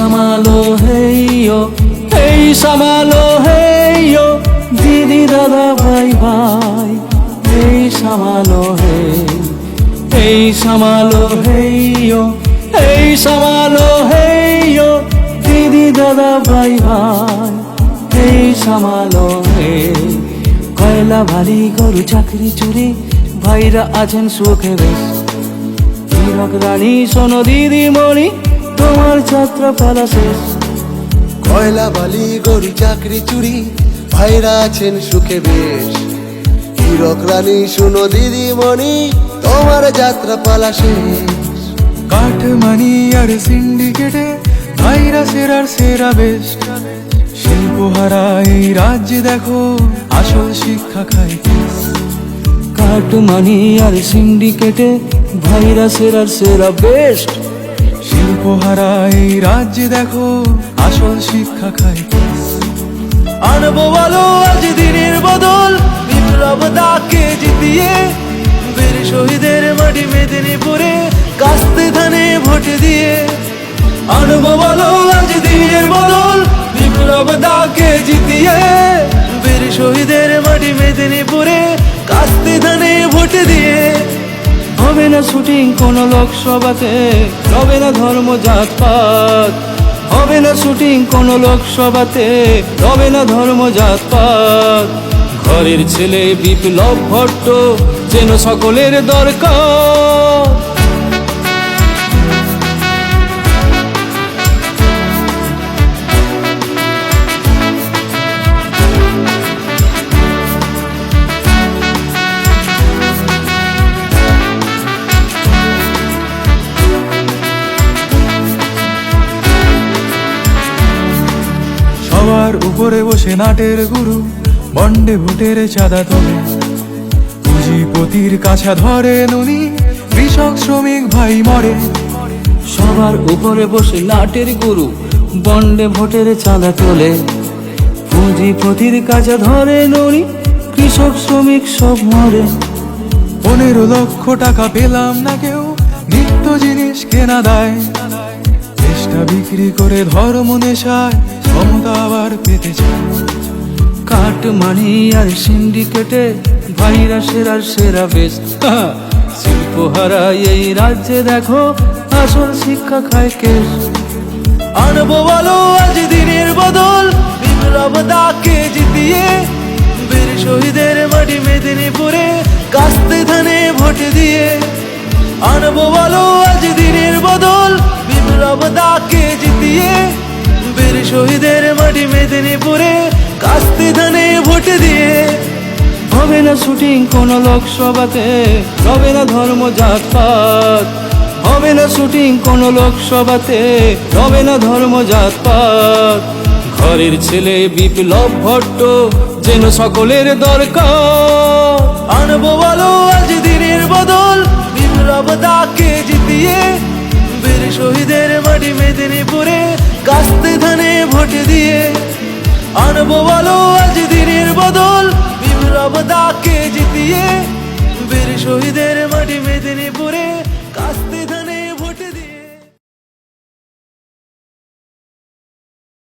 সামালো হেইয়ো, এই সামালো হেইয়ো, দিদি দাদা, ভাই ভাই। এই সামালো হে এই সামালো হেইয়ো, এই সামালো হেইয়ো, দিদি দাদা, ভাই ভাই। এই সামালো হে কয়লা ভালি গরু চাকরি চুরি, ভাইরা আছেন সুখে বেশ। হীরক রানী শোনো দিদি মণি তোমার যাত্রা পালা শেষ কয়লা বালি গরু চাকরি চুরি ভাইরা আছেন সুখে বেশ। হীরক রানী শুনো দিদিমণি তোমার যাত্রা পালা শেষ। কাঠমানি আর সিন্ডিকেটে ভাইরা সেরার সেরা বেস্ট শিল্পহারা এই রাজ্যে দেখো আসল শিক্ষা খাই কেস। কাটমানি আর সিন্ডিকেটে ভাইরা সেরার সেরা বেস্ট শিল্পহারা এই রাজ্যে দেখো, আসল শিক্ষা কেস। আনব বলো আজ দিনের বদল, বিপ্লব দাকে জিতিয়ে, বীর শহীদের মাটি মেদিনীপুরে, কাস্তে ধানে ভোট দিয়ে আনব বলো আজ দিনের বদল, বিপ্লব দাকে জিতিয়ে হবে না শুটিং কোন লোকসভাতে হবে না ধর্ম জাতপাত। হবে না শুটিং কোন লোকসভাতে হবে না ধর্ম জাতপাত। ঘরের ছেলে বিপ্লব ভট্ট, যেন সকলের দরকার। উপরে বসে নাটের গুরু বন্ডে ভোটের চাঁদা তোলে। পুঁজিপতির কাছা ধরে নুনি কৃষক শ্রমিক ভাই মরে। সবার উপরে বসে নাটের গুরু বন্ডে ভোটের চাঁদা তোলে। পুঁজিপতির কাছে ধরে নুনি কৃষক শ্রমিক সব মরে। পনেরো লক্ষ টাকা পেলাম না কেউ নিত্য জিনিস কেনা দেয়। দেশটা বিক্রি করে ধর্ম নেশায় ক্ষমতা আবার পেতে চায়। কাট মানি আর সিন্ডিকেটে ভাইরা সেরার সেরা বেশ। শিল্পহারা এই রাজ্যে দেখো, আসল শিক্ষা খায় কেশ। আনব বলো, আজ দিনের বদল, বিপ্লব দাকে জিতিয়ে, বীর শহীদের মাটি মেদিনীপুরে হবে না শুটিং কোন লোকসভাতে, হবে না ধর্ম জাতপাত। হবে না শুটিং কোন লোকসভাতে, হবে না ধর্ম জাতপাত। ঘরের ছেলে বিপ্লব ভট্ট, যেন সকলের দরকার। আনব বলো আজ দিনের বদল, বিপ্লব দাকে জিতিয়ে, বীর শহীদের মাটি মেদিনীপুরে কাস্তে ধানে ভোট দিয়ে। আনব বলো আজ দিনের বদল দাকে জিতিয়ে বীর শহীদের মাটি মেদিনীপুরে কাস্তে